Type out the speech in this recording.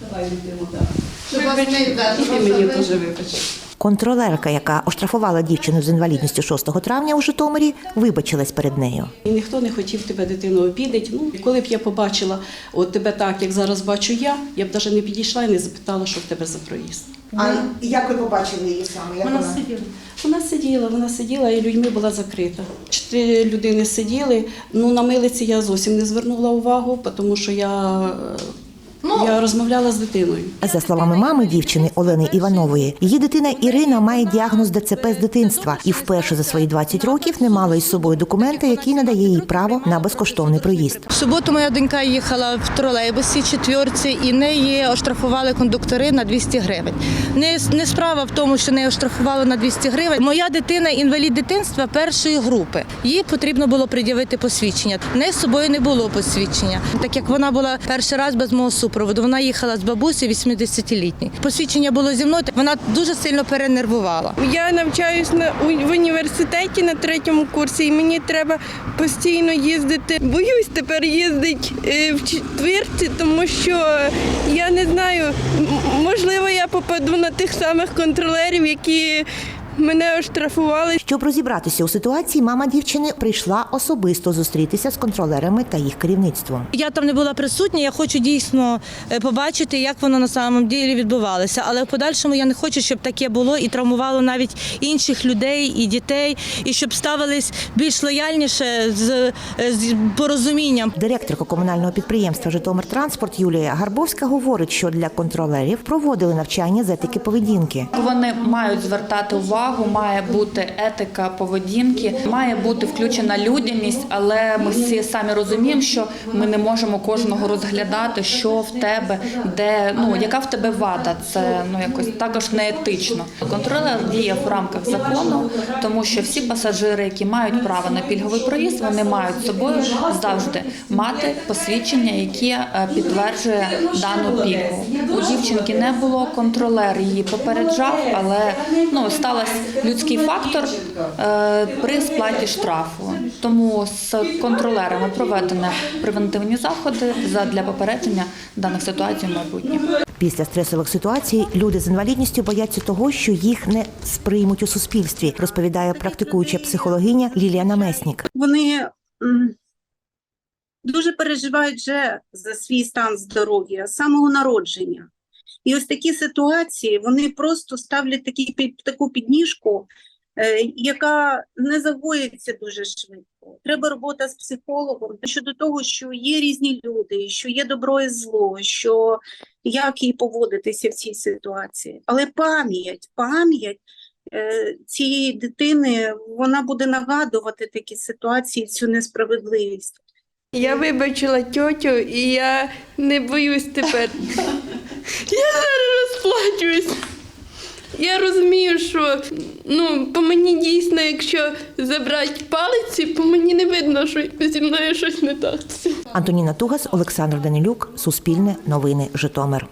Давай йдемо, так. Щоб вас не да, щоб вас не- вибач. Контролерка, яка оштрафувала дівчину з інвалідністю 6 травня у Житомирі, вибачилась перед нею. І ніхто не хотів тебе дитину обідати. Ну, і коли б я побачила от тебе так, як зараз бачу я, я б навіть не підійшла і не запитала, що в тебе за проїзд. А як ви побачили її саме? Як Вона вона? сиділа. Вона сиділа, вона сиділа і людьми була закрита. Чотири людини сиділи. Ну на милиці я зовсім не звернула увагу, тому що я, я розмовляла з дитиною. За словами мами дівчини Олени Іванової, її дитина Ірина має діагноз ДЦП з дитинства і вперше за свої 20 років не мала із собою документа, який надає їй право на безкоштовний проїзд. В суботу моя донька їхала в тролейбусі четвірці і неї оштрафували кондуктори на 200 гривень. Не, не справа в тому, що неї оштрафували на 200 гривень. Моя дитина інвалід дитинства першої групи. Їй потрібно було пред'явити посвідчення. В неї з собою не було посвідчення. Так як вона була перший раз без мого супроводу, вона їхала з бабусею 80-літній. Посвідчення було зі мною. Вона дуже сильно перенервувала. Я навчаюсь на в університеті на третьому курсі, і мені треба постійно їздити. Боюсь тепер їздити е, в четвірці, тому що я не знаю, можливо, я попаду на тих самих контролерів, які мене оштрафували. Щоб розібратися у ситуації, мама дівчини прийшла особисто зустрітися з контролерами та їх керівництвом. Я там не була присутня. Я хочу дійсно е, побачити, як воно на самом ділі відбувалося. Але в подальшому я не хочу, щоб таке було і травмувало навіть інших людей і дітей, і щоб ставились більш лояльніше з, е, з порозумінням. Директорка комунального підприємства Житомиртранспорт Юлія Гарбовська говорить, що для контролерів проводили навчання з етики поведінки. Вони мають звертати увагу, має бути етика поведінки, має бути включена людяність, але ми всі самі розуміємо, що ми не можемо кожного розглядати, що в тебе, де ну яка в тебе вада. Це ну якось також неетично. Контролер діє в рамках закону, тому що всі пасажири, які мають право на пільговий проїзд, вони мають з собою завжди мати посвідчення, яке е, підтверджує дану пільгу. У дівчинки не було контролер, її попереджав, але ну сталося людський фактор е, при сплаті штрафу. Тому з контролерами проведені превентивні заходи для попередження даних ситуацій в майбутньому. Після стресових ситуацій люди з інвалідністю бояться того, що їх не сприймуть у суспільстві, розповідає практикуюча психологиня Лілія Намеснік. вони дуже переживають вже за свій стан здоров'я з самого народження. І ось такі ситуації вони просто ставлять такі, під- таку підніжку, е, яка не загоїться дуже швидко. Треба робота з психологом щодо того, що є різні люди, що є добро і зло, що як їй поводитися в цій ситуації. Але пам'ять, пам'ять е, цієї дитини вона буде нагадувати такі ситуації, цю несправедливість. Я вибачила тьотю, і я не боюсь тепер. Я зараз розплачуюсь. Я розумію, що ну, по мені дійсно, якщо забрати палиці, по мені не видно, що зі мною щось не так. Антоніна Тугас, Олександр Данилюк, Суспільне, Новини, Житомир.